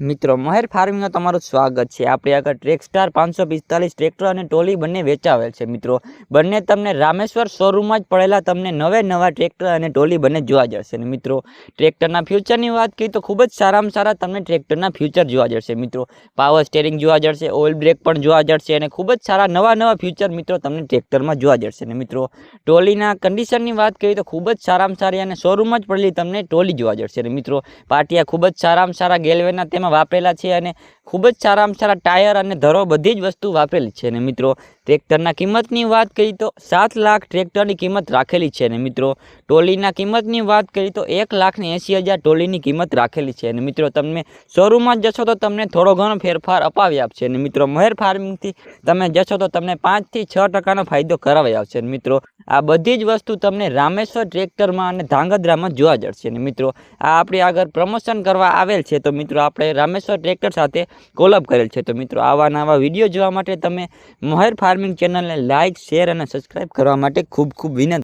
મિત્રો, મહેર ફાર્મિંગમાં તમારું સ્વાગત છે. આપણે આગળ ટ્રેક સ્ટાર પાંચસો પિસ્તાલીસ ટ્રેક્ટર અને ટોલી બંને વેચાવેલ છે. મિત્રો, બંને તમને રામેશ્વર શોરૂમમાં જ પડેલા તમને નવે નવા ટ્રેક્ટર અને ટોલી બંને જોવા જશે. ને મિત્રો, ટ્રેક્ટરના ફ્યુચરની વાત કરીએ તો ખૂબ જ સારામાં સારા તમને ટ્રેક્ટરના ફ્યુચર જોવા જશે. મિત્રો પાવર સ્ટેરિંગ જોવા જશે ઓઇલ બ્રેક પણ જોવા જશે અને ખૂબ જ સારા નવા નવા ફ્યુચર મિત્રો તમને ટ્રેક્ટરમાં જોવા જશે. અને મિત્રો, ટોલીના કન્ડિશનની વાત કરીએ તો ખૂબ જ સારામાં સારી અને શોરૂમમાં જ પડેલી તમને ટોલી જોવા જશે. અને મિત્રો, પાટિયા ખૂબ જ સારામાં સારા ગેલવેના તેમાં વાપરેલા છે અને ખૂબ જ સારામાં સારા ટાયર અને ધરો બધી જ વસ્તુ વાપરેલી છે. અને મિત્રો ટ્રેક્ટરના કિંમતની વાત કરીએ તો સાત લાખ ટ્રેક્ટરની કિંમત રાખેલી છે અને મિત્રો. ટોલીના કિંમતની વાત કરીએ તો એક લાખને એંસી હજાર ટોલીની કિંમત રાખેલી છે અને મિત્રો. તમે શોરૂમમાં જશો તો તમને થોડો ઘણો ફેરફાર અપાવી આપશે અને મિત્રો. મહેર ફાર્મિંગથી તમે જશો તો તમને પાંચથી છ ટકાનો ફાયદો કરાવી આવશે અને મિત્રો. આ બધી જ વસ્તુ તમને રામેશ્વર ટ્રેક્ટરમાં અને ધાંગધ્રામાં જોવા જશે અને મિત્રો. આ આપણી આગળ પ્રમોશન કરવા આવેલ છે તો મિત્રો આપણે રામેશ્વર ટ્રેક્ટર સાથે કોલઅપ કરેલ છે તો મિત્રો. આવા નવા વીડિયો જોવા માટે તમે મહેર ફાર્મિંગ ચેનલને લાઇક શેર અને સબસ્ક્રાઈબ કરવા માટે ખૂબ ખૂબ વિનંતી.